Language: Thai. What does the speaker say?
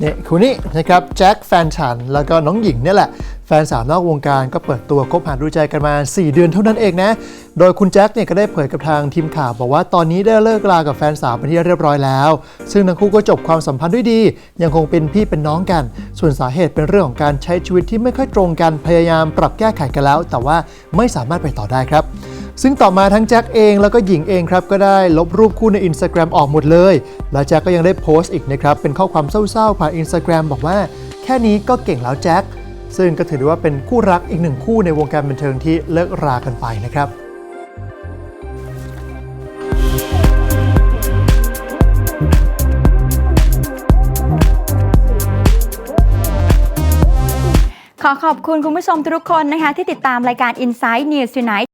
เนี่ยคู่นี้นะครับแจ็คแฟนฉัน แล้วก็น้องหญิงเนี่ยแหละ แฟนสาวนอกวงการก็เปิดตัวคบหาดูใจกันมา 4 เดือนเท่านั้นเองนะ โดยคุณแจ็คเนี่ยก็ได้เผยกับทางทีมข่าว บอกว่าตอนนี้ได้เลิกลากับแฟนสาวเป็นที่เรียบร้อยแล้ว ซึ่งทั้งคู่ก็จบความสัมพันธ์ด้วยดี ยังคงเป็นพี่เป็นน้องกัน ส่วนสาเหตุเป็นเรื่องของการใช้ชีวิตที่ไม่ค่อยตรงกันพยายามปรับแก้ไขกันแล้ว แต่ว่าไม่สามารถไปต่อได้ครับ ซึ่งต่อมาทั้งแจ็คเองแล้วก็หญิงเองครับก็ได้ลบรูปคู่ใน Instagram ออกหมดเลย และแจ็คก็ยังได้โพสต์อีกนะครับ เป็นข้อความเศร้าๆ ผ่าน Instagram บอกว่า แค่นี้ก็เก่งแล้วแจ็คซึ่งก็ถือได้ว่าเป็นคู่รักอีกหนึ่งคู่ในวงการบันเทิงที่เลิกรากันไปนะครับขอขอบคุณคุณผู้ชมทุกคนนะคะที่ติดตามรายการ Inside News Tonight